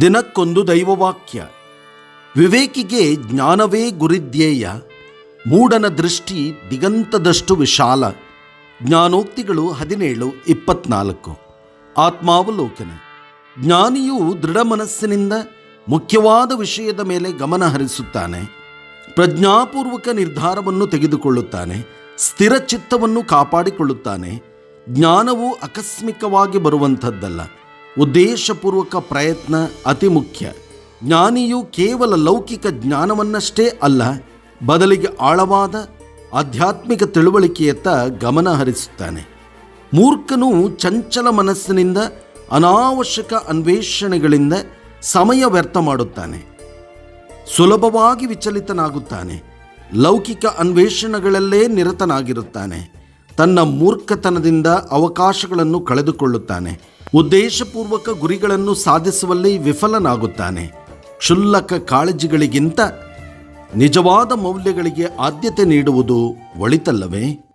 ದಿನಕ್ಕೊಂದು ದೈವವಾಕ್ಯ. ವಿವೇಕಿಗೆ ಜ್ಞಾನವೇ ಗುರಿಧ್ಯೇಯ. ಮೂಢನ ದೃಷ್ಟಿ ದಿಗಂತದಷ್ಟು ವಿಶಾಲ. ಜ್ಞಾನೋಕ್ತಿಗಳು ಹದಿನೇಳು, ಇಪ್ಪತ್ನಾಲ್ಕು. ಆತ್ಮಾವಲೋಕನ. ಜ್ಞಾನಿಯು ದೃಢ ಮನಸ್ಸಿನಿಂದ ಮುಖ್ಯವಾದ ವಿಷಯದ ಮೇಲೆ ಗಮನ ಹರಿಸುತ್ತಾನೆ. ಪ್ರಜ್ಞಾಪೂರ್ವಕ ನಿರ್ಧಾರವನ್ನು ತೆಗೆದುಕೊಳ್ಳುತ್ತಾನೆ. ಸ್ಥಿರ ಚಿತ್ತವನ್ನು ಕಾಪಾಡಿಕೊಳ್ಳುತ್ತಾನೆ. ಜ್ಞಾನವು ಆಕಸ್ಮಿಕವಾಗಿ ಬರುವಂಥದ್ದಲ್ಲ. ಉದ್ದೇಶಪೂರ್ವಕ ಪ್ರಯತ್ನ ಅತಿ ಮುಖ್ಯ. ಜ್ಞಾನಿಯು ಕೇವಲ ಲೌಕಿಕ ಜ್ಞಾನವನ್ನಷ್ಟೇ ಅಲ್ಲ, ಬದಲಿಗೆ ಆಳವಾದ ಆಧ್ಯಾತ್ಮಿಕ ತಿಳುವಳಿಕೆಯತ್ತ ಗಮನ ಹರಿಸುತ್ತಾನೆ. ಮೂರ್ಖನು ಚಂಚಲ ಮನಸ್ಸಿನಿಂದ ಅನಾವಶ್ಯಕ ಅನ್ವೇಷಣೆಗಳಿಂದ ಸಮಯ ವ್ಯರ್ಥ ಮಾಡುತ್ತಾನೆ. ಸುಲಭವಾಗಿ ವಿಚಲಿತನಾಗುತ್ತಾನೆ. ಲೌಕಿಕ ಅನ್ವೇಷಣೆಗಳಲ್ಲೇ ನಿರತನಾಗಿರುತ್ತಾನೆ. ತನ್ನ ಮೂರ್ಖತನದಿಂದ ಅವಕಾಶಗಳನ್ನು ಕಳೆದುಕೊಳ್ಳುತ್ತಾನೆ. ಉದ್ದೇಶಪೂರ್ವಕ ಗುರಿಗಳನ್ನು ಸಾಧಿಸುವಲ್ಲಿ ವಿಫಲನಾಗುತ್ತಾನೆ. ಕ್ಷುಲ್ಲಕ ಕಾಳಜಿಗಳಿಗಿಂತ ನಿಜವಾದ ಮೌಲ್ಯಗಳಿಗೆ ಆದ್ಯತೆ ನೀಡುವುದು ಒಳಿತಲ್ಲವೇ?